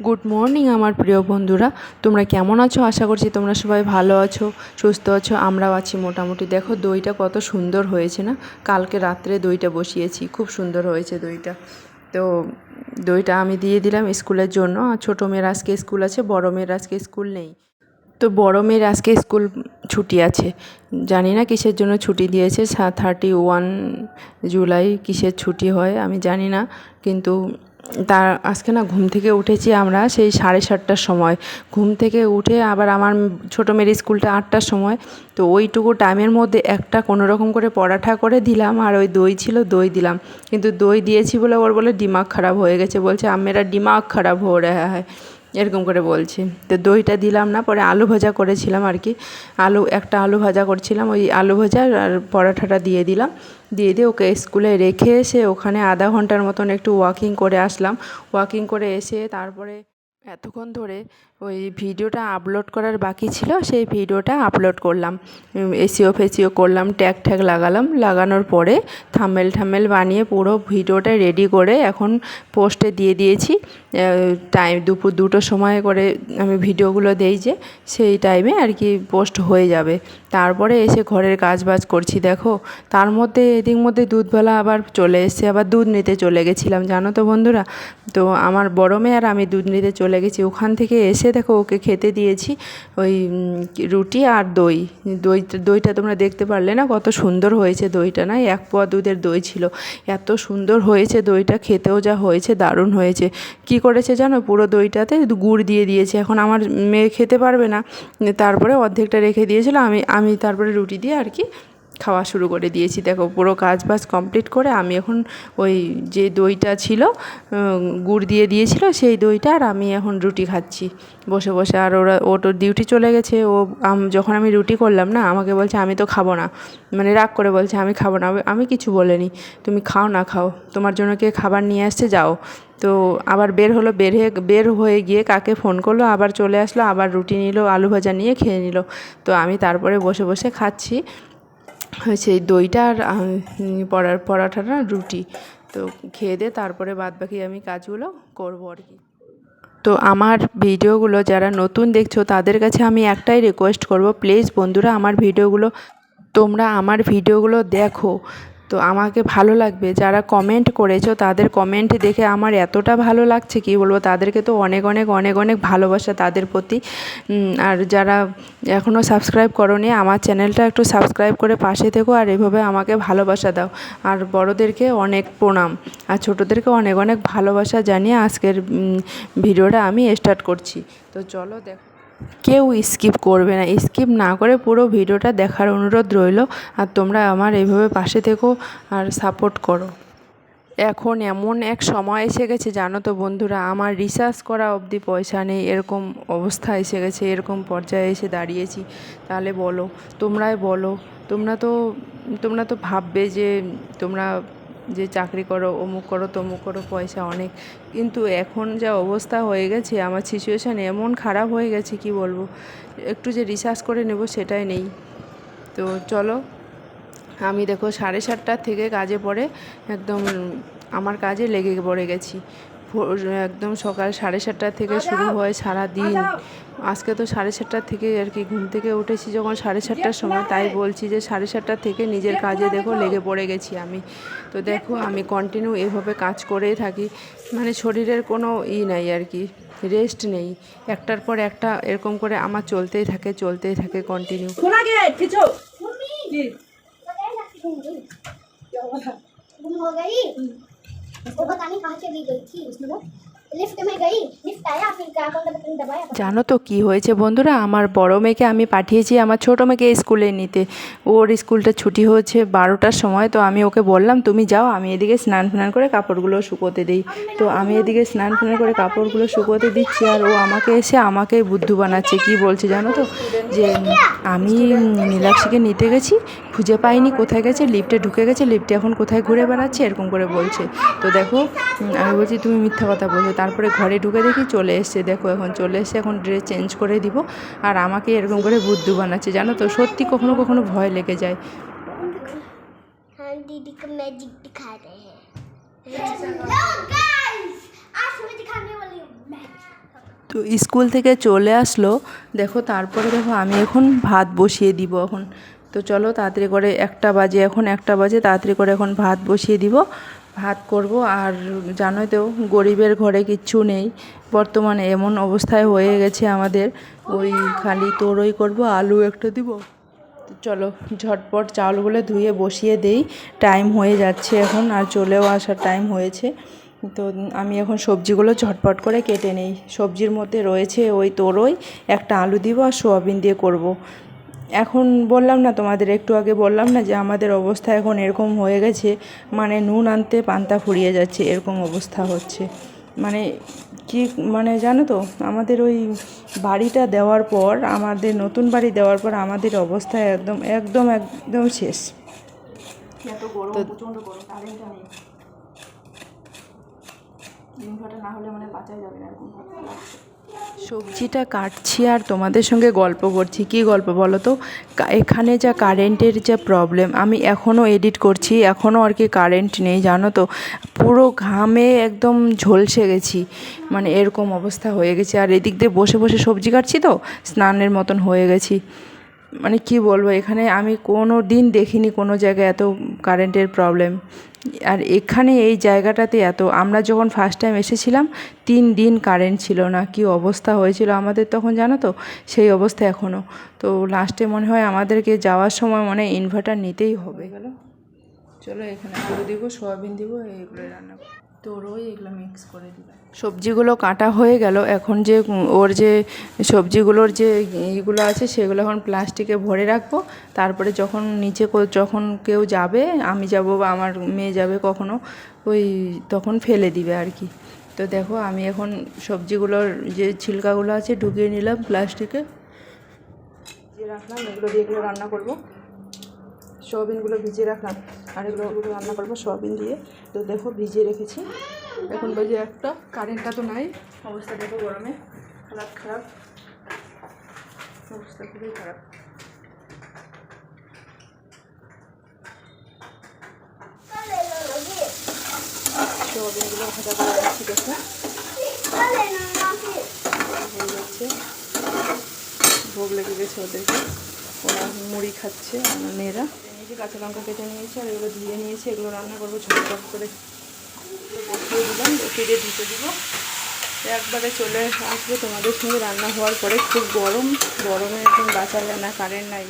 Good morning আমার প্রিয় বন্ধুরা। তোমরা কেমন আছো? আশা করছি তোমরা সবাই ভালো আছো, সুস্থ আছো, আমরাও আছি মোটামুটি। দেখো, দইটা কত সুন্দর হয়েছে না? কালকে রাত্রে দইটা বসিয়েছি, খুব সুন্দর হয়েছে দইটা। তো দইটা আমি দিয়ে দিলাম স্কুলের জন্য। আর ছোটো মেয়ের আজকে স্কুল আছে, বড় মেয়ের আজকে স্কুল নেই। তো বড় মেয়ের আজকে স্কুল ছুটি আছে। জানি না কিসের জন্য ছুটি দিয়েছে থার্টি ওয়ান জুলাই কিসের ছুটি হয় আমি জানি না। কিন্তু তার আজকে না ঘুম থেকে উঠেছি আমরা সেই সাড়ে সাতটার সময়। ঘুম থেকে উঠে আবার আমার ছোটো মেয়ের স্কুলটা আটটার সময়। তো ওইটুকু টাইমের মধ্যে একটা কোনো রকম করে পরাঠা করে দিলাম আর ওই দই ছিল দই দিলাম। কিন্তু দই দিয়েছি বলে ওর বলে দিমাগ খারাপ হয়ে গেছে। বলছে আমেরা দিমাগ খারাপ হয়ে রেহা হয়। এরকম করে বলছি। তো দইটা দিলাম না, পরে আলু ভাজা করেছিলাম আর কি। আলু, একটা আলু ভাজা করছিলাম, ওই আলু ভাজা আর পরাঠাটা দিয়ে দিলাম। দিয়ে দিয়ে ওকে স্কুলে রেখে এসে ওখানে আধা ঘণ্টার মতন একটু ওয়াকিং করে আসলাম। ওয়াকিং করে এসে তারপরে এতক্ষণ ধরে ওই ভিডিওটা আপলোড করার বাকি ছিল, সেই ভিডিওটা আপলোড করলাম। এসিও ফেসিও করলাম, ট্যাগ ট্যাগ লাগালাম। লাগানোর পরে থামেল ঠামেল বানিয়ে পুরো ভিডিওটা রেডি করে এখন পোস্টে দিয়ে দিয়েছি। টাইম দুপুর দুটো সময় করে আমি ভিডিওগুলো দেই যে, সেই টাইমে আর কি পোস্ট হয়ে যাবে। তারপরে এসে ঘরের কাজ বাজ করছি, দেখো। তার মধ্যে এদিক মধ্যে দুধবেলা আবার চলে এসছে, আবার দুধ নিতে চলে গেছিলাম, জানো তো বন্ধুরা? তো আমার বড় মেয়ে আর আমি দুধ নিতে চলে গেছি। ওখান থেকে এসে দেখো ওকে খেতে দিয়েছি, ওই রুটি আর দই। দই, দইটা তোমরা দেখতে পারলে না কত সুন্দর হয়েছে দইটা, না? এক পোয়া দুধের দই ছিল। এত সুন্দর হয়েছে দইটা, খেতেও যা হয়েছে, দারুণ হয়েছে। কি করেছে জানো? পুরো দইটাতে গুড় দিয়ে দিয়েছে। এখন আমার মেয়ে খেতে পারবে না। তারপরে অর্ধেকটা রেখে দিয়েছিল, আমি আমি তারপরে রুটি দিয়ে আর কি খাওয়া শুরু করে দিয়েছি। দেখো, পুরো কাজ বাজ কমপ্লিট করে আমি এখন ওই যে দইটা ছিল গুড় দিয়ে দিয়েছিল, সেই দইটা আর আমি এখন রুটি খাচ্ছি। বসে বসে আর ওরা, ও তো ডিউটি চলে গেছে, ও যখন আমি রুটি করলাম না, আমাকে বলছে, আমি তো খাব না। মানে রাগ করে বলছে, আমি খাব না। আমি কিছু বলিনি, তুমি খাও না, খাও। তোমার জন্য কে খাবার নিয়ে আসছে, যাও। তো আবার বের হলো, বের হয়ে বের হয়ে গিয়ে কাকে ফোন করল, আবার চলে আসলো, আবার রুটি নিল, আলু ভাজা নিয়ে খেয়ে নিল। তো আমি তারপরে বসে বসে খাচ্ছি। সেই দইটা আর পরার, পরাঠাটা রুটি। তো খেয়ে দিয়ে তারপরে বাদ বাকি আমি কাজগুলো করব আর কি। তো আমার ভিডিওগুলো যারা নতুন দেখছ, তাদের কাছে আমি একটাই রিকোয়েস্ট করব প্লিজ বন্ধুরা, আমার ভিডিওগুলো, তোমরা আমার ভিডিওগুলো দেখো। তো আমাকে ভালো লাগবে। যারা কমেন্ট করেছ, তাদের কমেন্ট দেখে আমার এতটা ভালো লাগছে কি বলব, তাদেরকে তো অনেক অনেক অনেক অনেক ভালোবাসা তাদের প্রতি। আর যারা এখনও সাবস্ক্রাইব করনি, আমার চ্যানেলটা একটু সাবস্ক্রাইব করে পাশে থেকো আর এভাবে আমাকে ভালোবাসা দাও। আর বড়োদেরকে অনেক প্রণাম। আর ছোটোদেরকে অনেক অনেক ভালোবাসা জানিয়ে আজকের ভিডিওটা আমি স্টার্ট করছি। তো চলো দেখো কেউ স্কিপ করবে না। স্কিপ না করে পুরো ভিডিওটা দেখার অনুরোধ রইল। আর তোমরা আমার এইভাবে পাশে থেকো আর সাপোর্ট করো। এখন এমন এক সময় এসে গেছে, জানো তো বন্ধুরা, আমার রিসার্চ করা অবধি পয়সা নেই, এরকম অবস্থা এসে গেছে, এরকম পর্যায়ে এসে দাঁড়িয়েছি। তাহলে বলো, তোমরাই বলো, তোমরা তো তোমরা তো ভাববে যে তোমরা যে চাকরি করো, অমুক করো, তমুক করো, পয়সা অনেক। কিন্তু এখন যা অবস্থা হয়ে গেছে, আমার সিচুয়েশান এমন খারাপ হয়ে গেছে, কি বলব? একটু যে রিসার্চ করে নেব সেটাই নেই। তো চলো, আমি দেখো সাড়ে সাতটার থেকে কাজে পড়ে, একদম আমার কাজে লেগে পড়ে গেছি। একদম সকাল সাড়ে সাতটার থেকে শুরু হয় সারা দিন আজকে তো সাড়ে সাতটার থেকে আর কি ঘুম থেকে উঠেছি যখন সাড়ে সাতটার সময় তাই বলছি যে সাড়ে সাতটার থেকে নিজের কাজে দেখো লেগে পড়ে গেছি আমি। তো দেখো আমি কন্টিনিউ এভাবে কাজ করেই থাকি। মানে শরীরের কোনো ই নাই আর কি রেস্ট নেই। একটার পর একটা এরকম করে আমার চলতেই থাকে চলতেই থাকে কন্টিনিউ गुम हो गई वो पता नहीं कहाँ चली गई थी उसने वो लिफ्ट में गई लिफ्ट आया फिर क्या कौन बटन दबाया জানো তো কি হয়েছে বন্ধুরা আমার বড় মেয়েকে আমি পাঠিয়েছি আমার ছোটো মেয়েকে স্কুলে নিতে ওর স্কুলটা ছুটি হচ্ছে বারোটার সময় তো আমি ওকে বললাম তুমি যাও আমি এদিকে স্নান ফান করে কাপড়গুলো শুকোতে দিই তো আমি এদিকে স্নান ফান করে কাপড়গুলো শুকোতে দিচ্ছি আর ও আমাকে এসে আমাকেই বুদ্ধু বানাচ্ছে কি বলছে জানো তো যে আমি নীলাক্ষীকে নিতে গেছি খুঁজে পাইনি কোথায় গেছে লিফটে ঢুকে গেছে লিফটে এখন কোথায় ঘুরে বেড়াচ্ছে এরকম করে বলছে তো দেখো আমি বলছি তুমি মিথ্যা কথা বলছো তারপরে ঘরে ঢুকে দেখি চলে এসছে দেখো এখন চলে এসছে এখন ড্রেস চেঞ্জ করে দিব আর আমাকে এরকম করে বুদ্ধু বানাচ্ছে জানো তো সত্যি কখনো কখনো ভয় লেগে যায় हाँ हमारी दीदी को मैजिक दिखा रहे हैं हेलो गाइस आज मैं दिखाने वाली हूँ मैजिक তো স্কুল থেকে চলে আসলো দেখো তারপরে দেখো আমি এখন ভাত বসিয়ে দিব এখন তো চলো তাড়াতাড়ি করে একটা বাজে, এখন একটা বাজে, তাড়াতাড়ি করে এখন ভাত বসিয়ে দিব। ভাত করব আর জানোই তো, গরিবের ঘরে কিচ্ছু নেই। বর্তমানে এমন অবস্থায় হয়ে গেছে আমাদের, ওই খালি তোরই করব, আলু একটা দিব। চলো ঝটপট চাউলগুলো ধুয়ে বসিয়ে দেই। টাইম হয়ে যাচ্ছে এখন, আর চলেও আসার টাইম হয়েছে। তো আমি এখন সবজিগুলো ঝটপট করে কেটে নেই। সবজির মধ্যে রয়েছে ওই তোরই, একটা আলু দিব আর সোয়াবিন দিয়ে করব। এখন বললাম না তোমাদের একটু আগে বললাম না যে আমাদের অবস্থা এখন এরকম হয়ে গেছে মানে নুন আনতে পান্তা ফুরিয়ে যাচ্ছে এরকম অবস্থা হচ্ছে। মানে কি মানে জানো তো আমাদের ওই বাড়িটা দেওয়ার পর আমাদের নতুন বাড়ি দেওয়ার পর আমাদের অবস্থা একদম একদম একদম শেষ। ইনভার্টার না হলে মানে বাঁচাই যাবে না এরকম সবজিটা কাটছি আর তোমাদের সঙ্গে গল্প করছি। কি গল্প বলো তো? এখানে যা কারেন্টের যা প্রবলেম আমি এখনও এডিট করছি এখনও আর কি কারেন্ট নেই, জানো তো? পুরো ঘামে একদম ঝলসে গেছি। মানে এরকম অবস্থা হয়ে গেছে। আর এদিক দিয়ে বসে বসে সবজি কাটছি তো, স্নানের মতন হয়ে গেছি। মানে কি বলব, এখানে আমি কোনো দিন দেখিনি কোনো জায়গায় এত কারেন্টের প্রবলেম আর এখানে এই জায়গাটাতে এত, আমরা যখন ফার্স্ট টাইম এসেছিলাম, তিন দিন কারেন্ট ছিল না, কি অবস্থা হয়েছিল আমাদের তখন জানো তো? সেই অবস্থা এখনও তো লাস্টে মনে হয় আমাদেরকে যাওয়ার সময় মনে ইনভার্টার নিতেই হবে। গেল চলো, এখানে আলু দিব, সোয়াবিন দিব এইগুলো রান্না তোরই এগুলো মিক্স করে দিবে। সবজিগুলো কাটা হয়ে গেল, এখন যে ওর যে সবজিগুলোর যে ইগুলো আছে সেগুলো এখন প্লাস্টিকে ভরে রাখব। তারপরে যখন নিচে যখন কেউ যাবে, আমি যাব বা আমার মেয়ে যাবে কখনো, ওই তখন ফেলে দিবে আর কি। তো দেখো, আমি এখন সবজিগুলোর যে ছিলকাগুলো আছে ঢুকিয়ে নিলাম প্লাস্টিকে যে রাখলাম এগুলো দিয়ে রান্না করব। সোয়াবিনগুলো ভিজিয়ে রাখলাম আর এগুলো ওগুলো রান্না করব সোয়াবিন দিয়ে। তো দেখো ভিজিয়ে রেখেছি। এখন বাজে একটা কারেন্টটা তো নাই। অবস্থা দেখো গরমে খারাপ খারাপ। অবস্থা খুবই খারাপ। সোয়াবিনগুলো হয়ে যাচ্ছে ভোগ লেগে গেছে ওদেরকে। ওরা মুড়ি খাচ্ছে মেয়েরা। নিয়েছি, কাঁচা লঙ্কা কেটে নিয়েছি, আর এগুলো ধুয়ে নিয়েছি, এগুলো রান্না করব ছোট ছোট করে। বসিয়ে দিলাম ফিরে দিতে দিব। একবারে চলে আসবে তোমাদের সঙ্গে রান্না হওয়ার পরে। খুব গরম, গরমে একদম বাঁচা যায় না কারেন্ট নাই।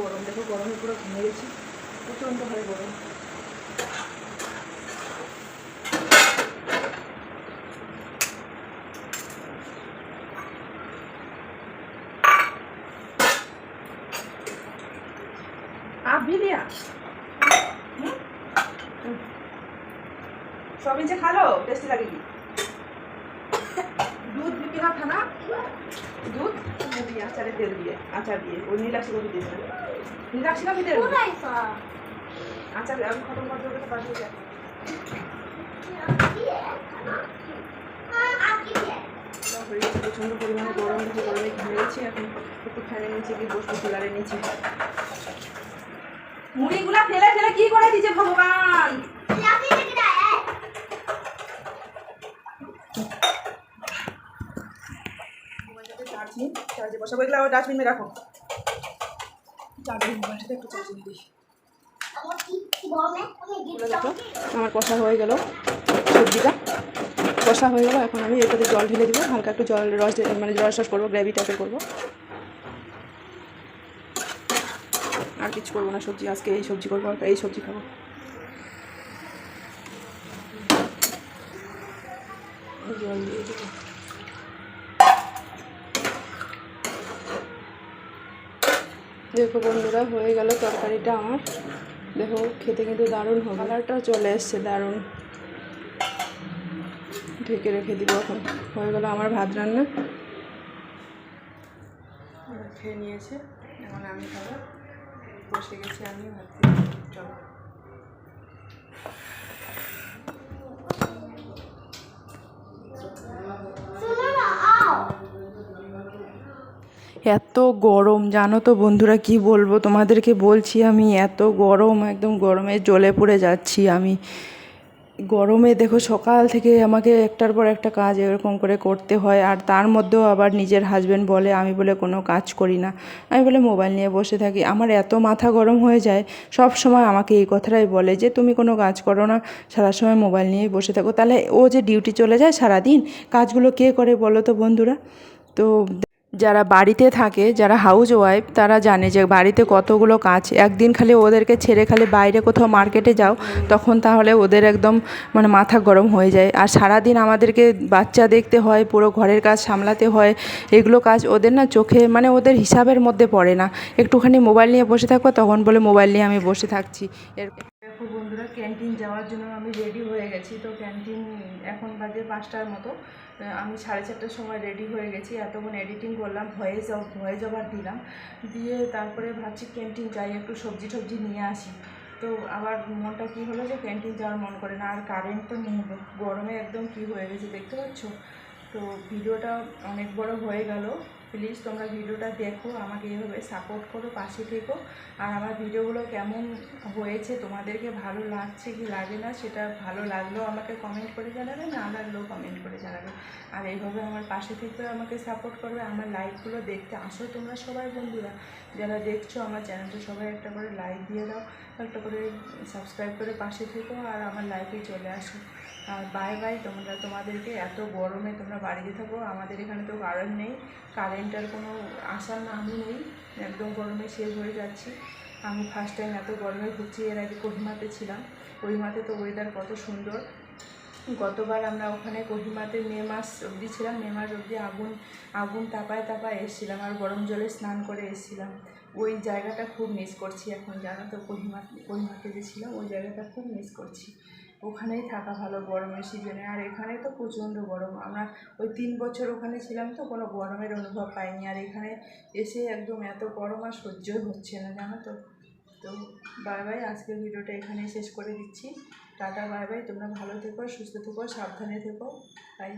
গরম, দেখো গরমে পুরো ঘেমে গেছি, প্রচণ্ড হয় গরম। না সবই যে খালো টেস্টি লাগেনি। দুধ দিবি না তেল দিয়ে আচার দিয়ে। ওই নীলাক্ষি কফি দিয়েছিলাম নীলাক্ষি তেল আচার আমি খতম করতে করতে পাঠিয়ে যাই প্রচণ্ড পরিমাণে গরম গরমে ঘুরেছি এখন একটু ফ্যানের নিচে গিয়ে বসবো কুলারের নিচে। মুড়িগুলা ফেলে ফেলে কি করে দিছে ভগবান? আবার রাখো। একটু আমার কষা হয়ে গেল সবজিটা। কষা হয়ে গেল, এখন আমি এটাতে জল ঢেলে দিব। হালকা একটু জল রস মানে জল রস করব গ্রেভি টাইপের করব। আর কিছু করব না, সবজি, আজকে এই সবজি করব এই সবজি খাব। জল দিয়ে দেবো দেখো বন্ধুরা, হয়ে গেল তরকারিটা আমার। দেখো, খেতে কিন্তু দারুণ হবে। কালারটাও চলে এসছে দারুণ। ঢেকে রেখে দিব এখন। হয়ে গেল আমার ভাত রান্না। খেয়ে নিয়েছে। এখন আমি খাব। বসে গেছি আমি, ভাবছি চলো। এত গরম, জানো তো বন্ধুরা কি বলব? তোমাদেরকে বলছি আমি, এত গরম, একদম গরমে জ্বলে পড়ে যাচ্ছি আমি। গরমে দেখো সকাল থেকে আমাকে একটার পর একটা কাজ এরকম করে করতে হয়, আর তার মধ্যেও আবার নিজের হাজবেন্ড বলে, আমি বলে কোনো কাজ করি না। আমি বলে মোবাইল নিয়ে বসে থাকি। আমার এত মাথা গরম হয়ে যায়, সব সময় আমাকে এই কথাটাই বলে যে, তুমি কোনো কাজ করো না সারা সময় মোবাইল নিয়েই বসে থাকো। তাহলে ও যে ডিউটি চলে যায় সারাদিন, কাজগুলো কে করে বলো তো বন্ধুরা? তো যারা বাড়িতে থাকে, যারা হাউস ওয়াইফ তারা জানে যে বাড়িতে কতগুলো কাজ। একদিন খালি ওদেরকে ছেড়ে খালি বাইরে কোথাও মার্কেটে যাও, তখন তাহলে ওদের একদম মানে মাথা গরম হয়ে যায়। আর সারাদিন আমাদেরকে বাচ্চা দেখতে হয়, পুরো ঘরের কাজ সামলাতে হয়। এগুলো কাজ ওদের না চোখে মানে ওদের হিসাবের মধ্যে পড়ে না। একটুখানি মোবাইল নিয়ে বসে থাকব, তখন বলে মোবাইল নিয়ে আমি বসে থাকছি। এর দেখো বন্ধুরা ক্যান্টিন যাওয়ার জন্য আমি রেডি হয়ে গেছি। তো ক্যান্টিন এখন বাজে পাঁচটার মতো। আমি সাড়ে চারটার সময় রেডি হয়ে গেছি। এতক্ষণ এডিটিং করলাম ভয়েস ভয়েস ওভার দিলাম। দিয়ে তারপরে ভাবছি ক্যান্টিন যাই, একটু সবজি টবজি নিয়ে আসি। তো আবার মনটা কী হলো যে ক্যান্টিন যাওয়ার মন করে না, আর কারেন্ট তো নেই। গরমে একদম কী হয়ে গেছে দেখতে পাচ্ছ? তো ভিডিওটা অনেক বড় হয়ে গেল। প্লিজ তোমরা ভিডিওটা দেখো, আমাকে এইভাবে সাপোর্ট করো, পাশে থেকো। আর আমার ভিডিওগুলো কেমন হয়েছে, তোমাদেরকে ভালো লাগছে কি লাগে না, সেটা ভালো লাগলেও আমাকে কমেন্ট করে জানাবে, না লাগলেও কমেন্ট করে জানাবে। আর এইভাবে আমার পাশে থেকে আমাকে সাপোর্ট করবে, আমার লাইভগুলো দেখতে আসো তোমরা সবাই বন্ধুরা। যারা দেখছ আমার চ্যানেলটা সবাই একটা করে লাইক দিয়ে দাও, একটা করে সাবস্ক্রাইব করে পাশে থেকো, আর আমার লাইফে চলে আসো। আর বাই বাই তোমরা, তোমাদেরকে এত গরমে তোমরা বাড়িতে থাকো, আমাদের এখানে তো কারেন্ট নেই কারেন্টের কোনো আসার নামই নেই, একদম গরমে শেষ হয়ে যাচ্ছি। আমি ফার্স্ট টাইম এত গরমে ঘুরছি, এর আগে কোহিমাতে ছিলাম। কোহিমাতে তো ওয়েদার কত সুন্দর। গতবার আমরা ওখানে কোহিমাতে মে মাস অবধি ছিলাম, মে মাস অবধি আগুন আগুন তাপায় তাপায় এসেছিলাম আর গরম জলে স্নান করে এসেছিলাম। ওই জায়গাটা খুব মিস করছি এখন, জানো তো, কোহিমা, কোহিমাতে যে ছিলাম, ওই জায়গাটা খুব মিস করছি। ওখানেই থাকা ভালো গরমের সিজনে আর এখানে তো প্রচণ্ড গরম। আমরা ওই তিন বছর ওখানে ছিলাম তো, কোনো গরমের অনুভব পাইনি। আর এখানে এসে একদম এত গরম আর সহ্য হচ্ছে না, জানো তো। তো বাই বাই আজকের ভিডিওটা এখানে শেষ করে দিচ্ছি। টাটা বাই বাই তোমরা ভালো থেকো, সুস্থ থেকো, সাবধানে থেকো। বাই